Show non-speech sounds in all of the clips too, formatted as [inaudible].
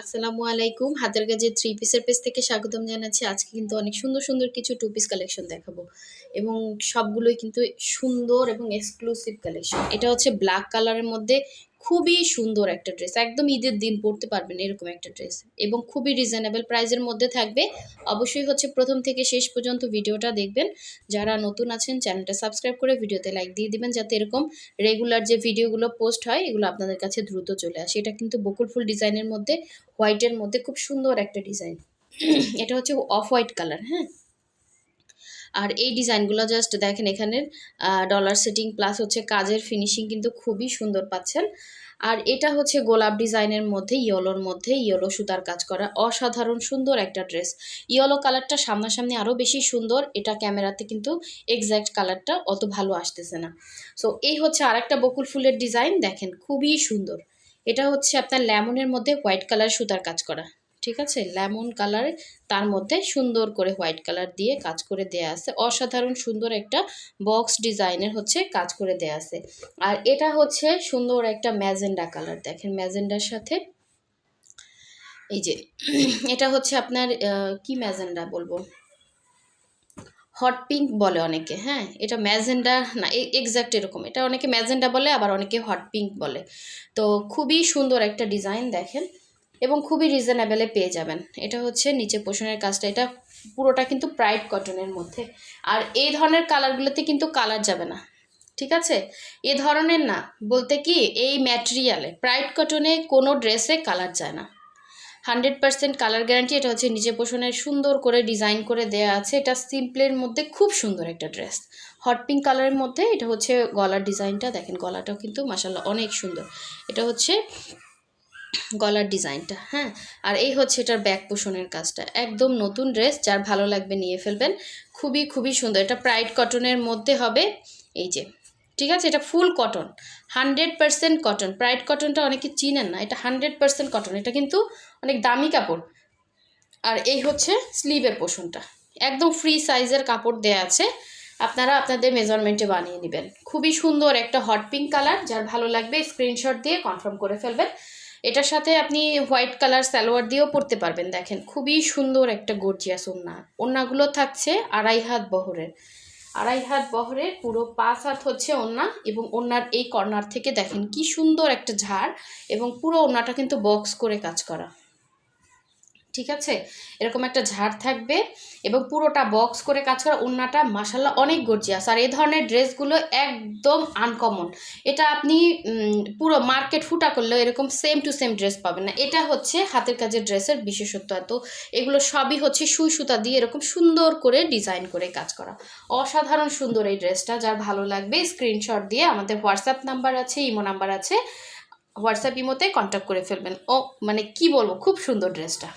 আসসালামু আলাইকুম। হাতের কাজে থ্রি পিসের পেজ থেকে স্বাগতম জানাচ্ছি। আজকে কিন্তু অনেক সুন্দর সুন্দর কিছু টু পিস কালেকশন দেখাবো। এবং সবগুলোই কিন্তু সুন্দর এবং এক্সক্লুসিভ কালেকশন এটা হচ্ছে ব্ল্যাক কালারের মধ্যে খুবই সুন্দর একটা ড্রেস একদম ঈদের দিন পরতে পারবেন এরকম একটা ড্রেস এবং খুবই রিজনেবল প্রাইজের মধ্যে থাকবে। অবশ্যই হচ্ছে প্রথম থেকে শেষ পর্যন্ত ভিডিওটা দেখবেন। যারা নতুন আছেন, চ্যানেলটা সাবস্ক্রাইব করে ভিডিওতে লাইক দিয়ে দিবেন যাতে এরকম রেগুলার যে ভিডিওগুলো পোস্ট হয়, এগুলো আপনাদের কাছে দ্রুত চলে আসে। এটা কিন্তু বকুল ফুল ডিজাইনের মধ্যে হোয়াইটের মধ্যে খুব সুন্দর একটা ডিজাইন [clears throat] এটা হচ্ছে অফ হোয়াইট কালার হ্যাঁ? আর এই ডিজাইনগুলো জাস্ট দেখেন এখানের ডলার সেটিং প্লাস হচ্ছে কাজের ফিনিশিং কিন্তু খুবই সুন্দর পাচ্ছেন। আর এটা হচ্ছে গোলাপ ডিজাইনের মধ্যে, ইয়েলোর মধ্যে ইয়েলো সুতার কাজ করা অসাধারণ সুন্দর একটা ড্রেস ইয়েলো কালারটা সামনাসামনি আরও বেশি সুন্দর, এটা ক্যামেরাতে কিন্তু এক্স্যাক্ট কালারটা অত ভালো আসতেছে না। সো এই হচ্ছে আর একটা বকুল ফুলের ডিজাইন, দেখেন খুবই সুন্দর। এটা হচ্ছে আপনার লেমনের মধ্যে হোয়াইট কালার সুতার কাজ করা। ঠিক আছে? লেমন কালার তার মধ্যে সুন্দর করে হোয়াইট কালার দিয়ে কাজ করে দেয়া আছে। অসাধারণ সুন্দর একটা বক্স ডিজাইনের হচ্ছে কাজ করে দেয়া আছে। আর এটা হচ্ছে সুন্দর একটা ম্যাজেন্ডা কালার। দেখেন ম্যাজেন্ডার সাথে এই যে, এটা হচ্ছে আপনার কি ম্যাজেন্ডা বলব? হট পিঙ্ক বলে অনেকে হ্যাঁ? এটা ম্যাজেন্ডা না এক্স্যাক্ট এরকম। এটা অনেকে ম্যাজেন্ডা বলে, আবার অনেকে হট পিঙ্ক বলে। তো খুবই সুন্দর একটা ডিজাইন দেখেন। এবং খুবই রিজনেবেলে পেয়ে যাবেন। এটা হচ্ছে নিচে পোষণের কাজটা। এটা পুরোটা কিন্তু প্রাইড কটনের মধ্যে। আর এই ধরনের কালারগুলোতে কিন্তু কালার যাবে না। ঠিক আছে? এ ধরনের না। বলতে কি, এই ম্যাটেরিয়ালে প্রাইড কটনে কোনো ড্রেসে কালার যায় না। হান্ড্রেড পার্সেন্ট কালার গ্যারান্টি এটা হচ্ছে নিচে পোষণের সুন্দর করে ডিজাইন করে দেয়া আছে। এটা সিম্পলের মধ্যে খুব সুন্দর একটা ড্রেস হট পিঙ্ক কালারের মধ্যে এটা হচ্ছে গলার ডিজাইনটা দেখেন গলাটাও কিন্তু মাসাল্লাহ অনেক সুন্দর। এটা হচ্ছে গলার ডিজাইনটা হ্যাঁ? আর এই হচ্ছে এটার ব্যাক পোষণের কাজটা। একদম নতুন ড্রেস যার ভালো লাগবে নিয়ে ফেলবেন। খুবই খুবই সুন্দর। এটা প্রাইড কটনের মধ্যে হবে, এই যে, ঠিক আছে? এটা full cotton hundred percent cotton pride কটনটা অনেকে চিনেন না, এটা হান্ড্রেড পারসেন্ট কটন এটা কিন্তু অনেক দামি কাপড়। আর এই হচ্ছে স্লিভের পোষণটা একদম ফ্রি সাইজের কাপড় দেয়া আছে। আপনারা আপনাদের মেজারমেন্টে বানিয়ে নেবেন। খুবই সুন্দর একটা হট পিঙ্ক কালার যার ভালো লাগবে স্ক্রিনশট দিয়ে কনফার্ম করে ফেলবেন। এটার সাথে আপনি হোয়াইট কালার সালোয়ার দিয়েও পরতে পারবেন। দেখেন, খুবই সুন্দর একটা গর্জিয়াস ওড়না। ওড়নাগুলো থাকছে আড়াই হাত বহরের। আড়াই হাত বহরের পুরো পাঁচ হাত হচ্ছে ওড়না এবং ওড়নার এই কর্নার থেকে দেখেন কি সুন্দর একটা ঝাড় এবং পুরো ওড়নাটা কিন্তু বক্স করে কাজ করা। ঠিক আছে? এরকম একটা ঝাড় থাকবে এবং পুরোটা বক্স করে কাজ করা ওড়নাটা মাসাল্লাহ অনেক গর্জিয়াস আর এই ধরনের ড্রেসগুলো একদম আনকমন এটা আপনি পুরো মার্কেট ফুটা করলেও এরকম সেম টু সেম ড্রেস পাবেন না। এটা হচ্ছে হাতের কাজের ড্রেসের বিশেষত্ব। এত এগুলো সবই হচ্ছে সুই সুতা দিয়ে এরকম সুন্দর করে ডিজাইন করে কাজ করা। অসাধারণ সুন্দর এই ড্রেসটা। যার ভালো লাগবে স্ক্রিনশট দিয়ে আমাদের হোয়াটসঅ্যাপ নাম্বার আছে, ইমো নাম্বার আছে। হোয়াটসঅ্যাপ ইমোতে কন্ট্যাক্ট করে ফেলবেন। ও মানে কি বলব, খুব সুন্দর ড্রেসটা।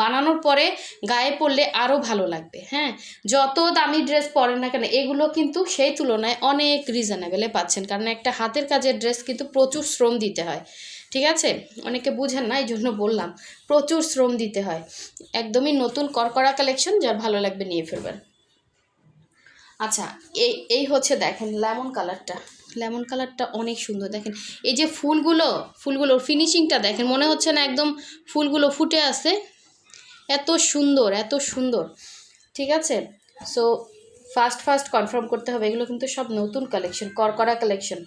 বানানোর পরে গায়ে পরলে আরও ভালো লাগবে হ্যাঁ? যত দামি ড্রেস পরেন না কেন, এগুলো কিন্তু সেই তুলনায় অনেক রিজনেবেলে পাচ্ছেন। কারণ একটা হাতের কাজের ড্রেস কিন্তু প্রচুর শ্রম দিতে হয়, ঠিক আছে? অনেকে বুঝেন না এই জন্য বললাম, প্রচুর শ্রম দিতে হয়। একদমই নতুন করকরা কালেকশন যার ভালো লাগবে নিয়ে ফেলবেন। আচ্ছা এই এই হচ্ছে দেখেন লেমন কালারটা লেমন কালারটা অনেক সুন্দর, দেখেন। এই যে ফুলগুলো, ফুলগুলোর ফিনিশিংটা দেখেন, মনে হচ্ছে না একদম ফুলগুলো ফুটে আছে? এত সুন্দর এত সুন্দর। ঠিক আছে? সো ফার্স্ট ফার্স্ট কনফার্ম করতে হবে। এগুলো কিন্তু সব নতুন কালেকশন করকরা কালেকশন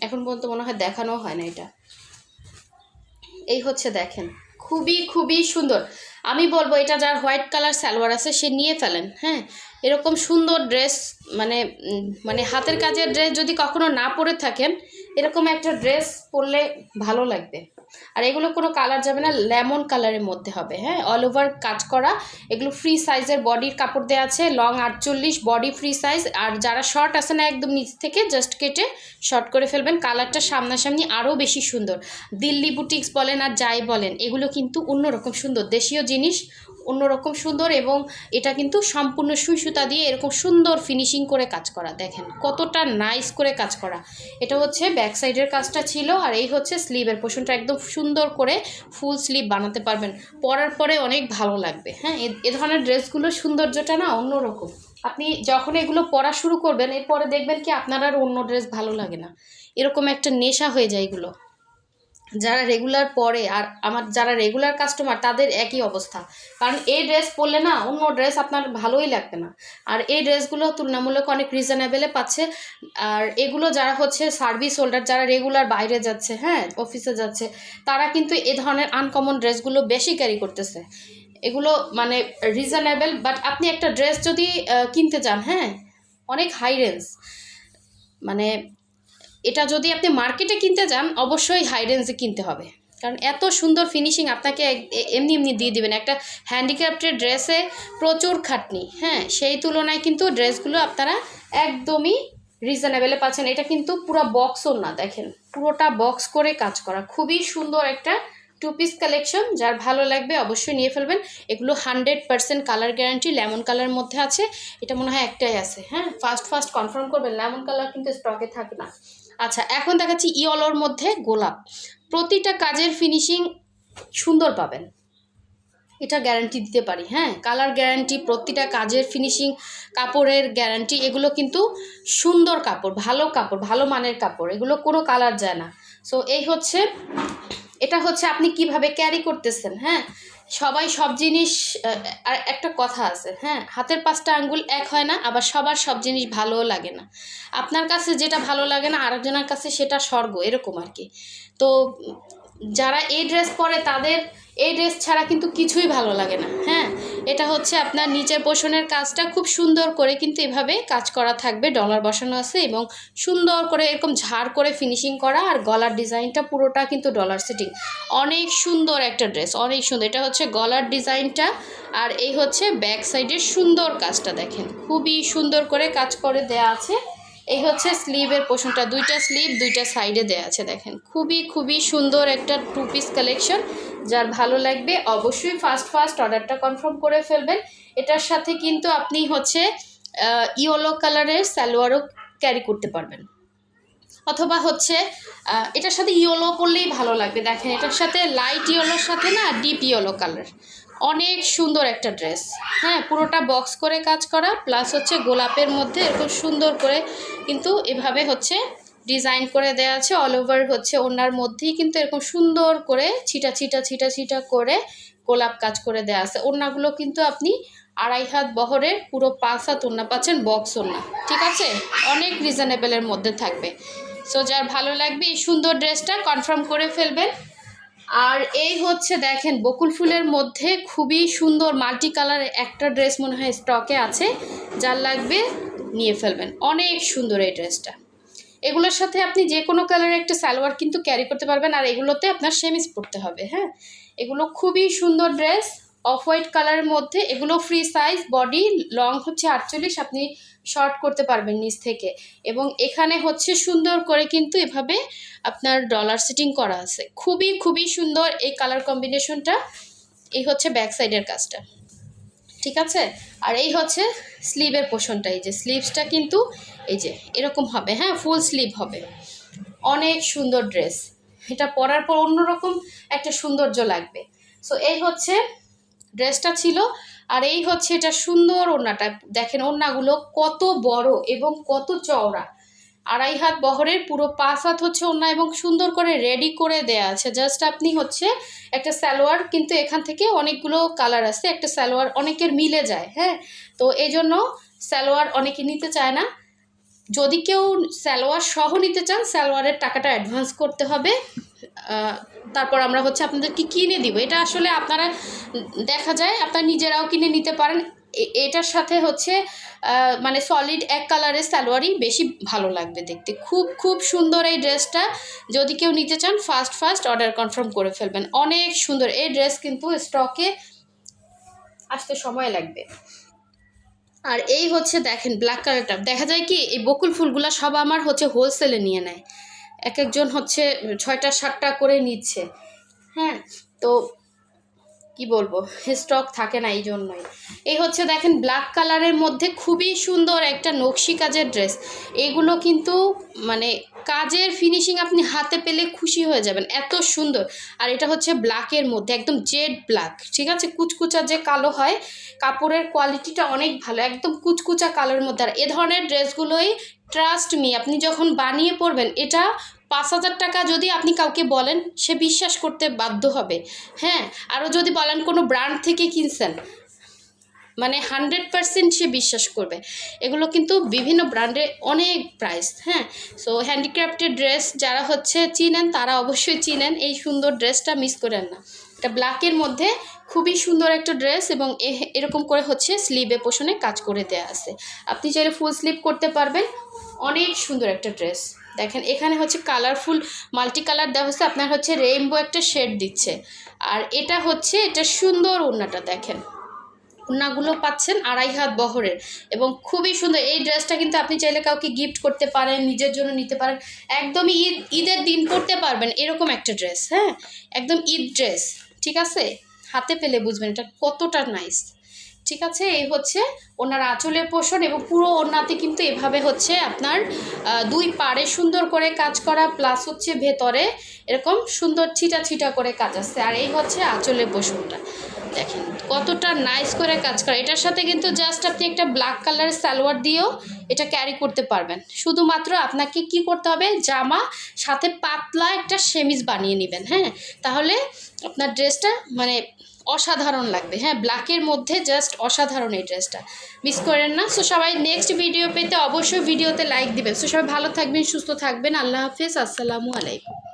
এখন পর্যন্ত মনে হয় দেখানো হয় না এটা। এই হচ্ছে দেখেন। খুবই খুবই সুন্দর। আমি বলব, এটা যার হোয়াইট কালার সালোয়ার আছে, সে নিয়ে ফেলেন হ্যাঁ? এরকম সুন্দর ড্রেস মানে মানে হাতের কাজের ড্রেস যদি কখনো না পরে থাকেন, এরকম একটা ড্রেস পরলে ভালো লাগবে। আর এগুলো কোনো কালার যাবে না লেমন কালারের মধ্যে হবে হ্যাঁ? অল ওভার কাজ করা, এগুলো ফ্রি সাইজের বডির কাপড় দেওয়া আছে লং আটচল্লিশ বডি ফ্রি সাইজ আর যারা শর্ট আছে না একদম নিচ থেকে জাস্ট কেটে শর্ট করে ফেলবেন কালারটা সামনাসামনি আরও বেশি সুন্দর। দিল্লি বুটিক্স বলেন আর যাই বলেন, এগুলো কিন্তু অন্যরকম সুন্দর, দেশীয় জিনিস অন্যরকম সুন্দর এবং এটা কিন্তু সম্পূর্ণ সুই সুতা দিয়ে এরকম সুন্দর ফিনিশিং করে কাজ করা। দেখেন, কতটা নাইস করে কাজ করা। এটা হচ্ছে ব্যাক সাইডের কাজটা ছিল আর এই হচ্ছে স্লিভের পোষণটা একদম সুন্দর করে ফুল স্লিভ বানাতে পারবেন। পরার পরে অনেক ভালো লাগবে। হ্যাঁ এ ধরনের ড্রেসগুলোর সৌন্দর্যটা না অন্যরকম। আপনি যখন এগুলো পরা শুরু করবেন, এরপরে দেখবেন কি আপনার আর অন্য ড্রেস ভালো লাগে না। এরকম একটা নেশা হয়ে যায় এগুলো। যারা রেগুলার পরে আর আমার যারা রেগুলার কাস্টমার তাদের একই অবস্থা। কারণ এই ড্রেস পরলে না, অন্য ড্রেস আপনার ভালোই লাগবে না। আর এই ড্রেসগুলো তুলনামূলক অনেক রিজনেবেলে পাচ্ছে। আর এগুলো যারা হচ্ছে সার্ভিস হোল্ডার যারা রেগুলার বাইরে যাচ্ছে হ্যাঁ অফিসে যাচ্ছে, তারা কিন্তু এ ধরনের আনকমন ড্রেসগুলো বেশি ক্যারি করতেছে। এগুলো মানে রিজনেবল বাট আপনি একটা ড্রেস যদি কিনতে চান হ্যাঁ অনেক হাই রেঞ্জ মানে এটা যদি আপনি মার্কেটে কিনতে যান, অবশ্যই হাই রেঞ্জে কিনতে হবে। কারণ এত সুন্দর ফিনিশিং আপনাকে এমনি এমনি দিয়ে দিবেন একটা হ্যান্ডিক্রাফটের ড্রেসে প্রচুর খাটনি হ্যাঁ? সেই তুলনায় কিন্তু ড্রেসগুলো আপনারা একদমই রিজনেবেলে পাচ্ছেন। এটা কিন্তু পুরো বক্সও না, দেখেন। পুরোটা বক্স করে কাজ করা। খুবই সুন্দর একটা টু পিস কালেকশন যার ভালো লাগবে অবশ্যই নিয়ে ফেলবেন। এগুলো hundred percent colour guarantee lemon colour মধ্যে আছে। এটা মনে হয় একটাই আছে হ্যাঁ? ফার্স্ট ফার্স্ট কনফার্ম করবেন। লেমন কালার কিন্তু স্টকে থাকে না। আচ্ছা এখন দেখাচ্ছি ইয়েলোর মধ্যে গোলাপ। প্রতিটা কাজের ফিনিশিং সুন্দর পাবেন। এটা গ্যারান্টি দিতে পারি হ্যাঁ? কালার গ্যারান্টি প্রতিটা কাজের ফিনিশিং কাপড়ের গ্যারান্টি এগুলো কিন্তু সুন্দর কাপড়, ভালো কাপড়, ভালো মানের কাপড়, এগুলো কোনো কালার যায় না। সো এই হচ্ছে, এটা হচ্ছে আপনি কীভাবে ক্যারি করতেছেন হ্যাঁ? সবাই সব জিনিস আর একটা কথা আছে হ্যাঁ? হাতের পাঁচটা আঙ্গুল এক হয় না, আবার সবার সব জিনিস ভালোও লাগে না। আপনার কাছে যেটা ভালো লাগে না, আরেকজনের কাছে সেটা স্বর্গ, এরকম আর কি। তো যারা এই ড্রেস পরে তাদের এই ড্রেস ছাড়া কিন্তু কিছুই ভালো লাগে না হ্যাঁ? এটা হচ্ছে আপনার নিচের পোষণের কাজটা খুব সুন্দর করে কিন্তু এভাবে কাজ করা থাকবে ডলার বসানো আছে এবং সুন্দর করে এরকম ঝাড় করে ফিনিশিং করা আর গলার ডিজাইনটা পুরোটা কিন্তু ডলার সেটিং অনেক সুন্দর একটা ড্রেস অনেক সুন্দর। এটা হচ্ছে গলার ডিজাইনটা আর এই হচ্ছে ব্যাক সাইডের সুন্দর কাজটা দেখেন। খুবই সুন্দর করে কাজ করে দেয়া আছে। এই হচ্ছে স্লিভের পোষণটা। দুইটা স্লিভ দুইটা সাইডে দেয়া আছে, দেখেন। খুবই খুবই সুন্দর একটা টু পিস কালেকশন যার ভালো লাগবে অবশ্যই ফার্স্ট ফার্স্ট অর্ডারটা কনফার্ম করে ফেলবেন। এটার সাথে কিন্তু আপনি হচ্ছে ইয়েলো কালারের সালোয়ারও ক্যারি করতে পারবেন। অথবা হচ্ছে এটার সাথে ইয়েলো পরলেই ভালো লাগবে। দেখেন, এটার সাথে লাইট ইয়েলোর সাথে না ডিপ ইয়েলো কালার অনেক সুন্দর একটা ড্রেস। হ্যাঁ পুরোটা বক্স করে কাজ করা, প্লাস হচ্ছে গোলাপের মধ্যে এরকম সুন্দর করে কিন্তু এভাবে হচ্ছে ডিজাইন করে দেওয়া আছে। অল ওভার হচ্ছে ওনার মধ্যেই কিন্তু এরকম সুন্দর করে ছিটা ছিটা ছিটা ছিটা করে গোলাপ কাজ করে দেওয়া আছে। ওড়নাগুলো কিন্তু আপনি আড়াই হাত বহরের পুরো পাঁচ হাত ওড়না পাচ্ছেন বক্স ওড়না। ঠিক আছে? অনেক রিজনেবলের মধ্যে থাকবে। সো যার ভালো লাগবে এই সুন্দর ড্রেসটা কনফার্ম করে ফেলবেন। আর এই হচ্ছে দেখেন, বকুল ফুলের মধ্যে খুবই সুন্দর মাল্টি কালার একটা ড্রেস মনে হয় স্টকে আছে, যার লাগবে নিয়ে ফেলবেন। অনেক সুন্দর এই ড্রেসটা। এগুলোর সাথে আপনি যে কোনো কালারের একটা সালোয়ার কিন্তু ক্যারি করতে পারবেন, আর এগুলোতে আপনার সেমিস পরতে হবে হ্যাঁ? এগুলো খুবই সুন্দর ড্রেস। অফ হোয়াইট কালারের মধ্যে, এগুলো ফ্রি সাইজ বডি লং হচ্ছে আটচল্লিশ, আপনি শর্ট করতে পারবেন নিচ থেকে। এবং এখানে হচ্ছে সুন্দর করে কিন্তু এভাবে আপনার ডলার সেটিং করা আছে। খুবই খুবই সুন্দর এই কালার কম্বিনেশনটা এই হচ্ছে ব্যাক সাইডের কাজটা। ঠিক আছে? আর এই হচ্ছে স্লিভের পোষণটা এই যে স্লিভসটা কিন্তু, এই যে, এরকম হবে হ্যাঁ ফুল স্লিভ হবে। অনেক সুন্দর ড্রেস এটা পরার পর অন্যরকম একটা সৌন্দর্য লাগবে। সো এই হচ্ছে ড্রেসটা ছিল। আর এই হচ্ছে এটা সুন্দর ওড়নাটা। দেখেন ওড়নাগুলো কত বড় এবং কত চওড়া। আড়াই হাত বহরের, পুরো পাঁচ হাত হচ্ছে ওড়না এবং সুন্দর করে রেডি করে দেয়া আছে। জাস্ট আপনি হচ্ছে একটা সালোয়ার, কিন্তু এখান থেকে অনেকগুলো কালার আছে। একটা সালোয়ার অনেকের মিলে যায় হ্যাঁ? তো এই জন্য সালোয়ার অনেকে নিতে চায় না। যদি কেউ সালোয়ার সহ নিতে চান, সালোয়ারের টাকাটা অ্যাডভান্স করতে হবে। তারপর আমরা হচ্ছে আপনাদেরকে কিনে দিব। এটা আসলে আপনারা দেখা যায়, আপনারা নিজেরাও কিনে নিতে পারেন। এটার সাথে হচ্ছে মানে সলিড এক কালারের সালোয়ারই বেশি ভালো লাগবে দেখতে। খুব খুব সুন্দর এই ড্রেসটা যদি কেউ নিতে চান ফার্স্ট ফার্স্ট অর্ডার কনফার্ম করে ফেলবেন। অনেক সুন্দর। এই ড্রেস কিন্তু স্টকে আসতে সময় লাগবে। আর এই হচ্ছে দেখেন ব্ল্যাক কালারটা দেখা যায় কি, এই বকুল ফুলগুলো সব আমার হচ্ছে হোলসেলে নিয়ে নেয়। এক একজন হচ্ছে ছয়টা, সাতটা করে নিচ্ছে। হ্যাঁ তো কি বলব? স্টক থাকে না এই জন্যই এই হচ্ছে দেখেন ব্ল্যাক কালারের মধ্যে খুবই সুন্দর একটা নকশি কাজের ড্রেস এগুলো কিন্তু মানে কাজের ফিনিশিং আপনি হাতে পেলে খুশি হয়ে যাবেন। এত সুন্দর। আর এটা হচ্ছে ব্ল্যাকের মধ্যে, একদম জেড ব্ল্যাক ঠিক আছে? কুচকুচা যে কালো হয়, কাপড়ের কোয়ালিটিটা অনেক ভালো, একদম কুচকুচা কালোর মধ্যে। আর এ ধরনের ড্রেসগুলোই ট্রাস্ট মি আপনি যখন বানিয়ে পরবেন, এটা পাঁচ হাজার টাকা যদি আপনি কাউকে বলেন, সে বিশ্বাস করতে বাধ্য হবে। হ্যাঁ আরও যদি বলেন কোনো ব্র্যান্ড থেকে কিনছেন মানে হান্ড্রেড পারসেন্ট সে বিশ্বাস করবে। এগুলো কিন্তু বিভিন্ন ব্র্যান্ডে অনেক প্রাইস হ্যাঁ। সো হ্যান্ডিক্রাফটের ড্রেস যারা হচ্ছে চিনেন, তারা অবশ্যই চিনেন। এই সুন্দর ড্রেসটা মিস করেন না। এটা ব্ল্যাকের মধ্যে খুবই সুন্দর একটা ড্রেস এবং এরকম করে হচ্ছে স্লিভে পোষণে কাজ করে দেওয়া আছে। আপনি চাইলে ফুল স্লিভ করতে পারবেন। অনেক সুন্দর একটা ড্রেস দেখেন, এখানে হচ্ছে কালারফুল মাল্টি কালার দেওয়া হচ্ছে আপনার হচ্ছে রেইনবো একটা শেড দিচ্ছে। আর এটা হচ্ছে, এটা সুন্দর ওড়নাটা, দেখেন। ওড়নাগুলো পাচ্ছেন আড়াই হাত বহরের এবং খুবই সুন্দর। এই ড্রেসটা কিন্তু আপনি চাইলে কাউকে গিফট করতে পারেন, নিজের জন্য নিতে পারেন। একদমই ঈদ, ঈদের দিন পরতে পারবেন এরকম একটা ড্রেস হ্যাঁ? একদম ঈদ ড্রেস ঠিক আছে? হাতে পেলে বুঝবেন এটা কতটা নাইস ঠিক আছে? এই হচ্ছে ওনার আঁচলের পোষণ এবং পুরো ওনাতে কিন্তু এভাবে হচ্ছে আপনার দুই পাড়ে সুন্দর করে কাজ করা প্লাস হচ্ছে ভেতরে এরকম সুন্দর ছিটা ছিটা করে কাজ আসছে। আর এই হচ্ছে আঁচলের পোষণটা। দেখেন কতটা নাইস করে কাজ করা। এটার সাথে কিন্তু জাস্ট আপনি একটা ব্ল্যাক কালারের সালোয়ার দিয়েও এটা ক্যারি করতে পারবেন। শুধুমাত্র আপনাকে কি করতে হবে? জামা, সাথে পাতলা একটা সেমিজ বানিয়ে নেবেন হ্যাঁ? তাহলে আপনার ড্রেসটা মানে অসাধারণ লাগবে। হ্যাঁ ব্ল্যাকের মধ্যে জাস্ট অসাধারণ এই ড্রেসটা মিস করেন না। সো সবাই নেক্সট ভিডিও পেতে অবশ্যই ভিডিওতে লাইক দিবেন। সো সবাই ভালো থাকবেন, সুস্থ থাকবেন। আল্লাহ হাফেজ। আসসালামু আলাইকুম।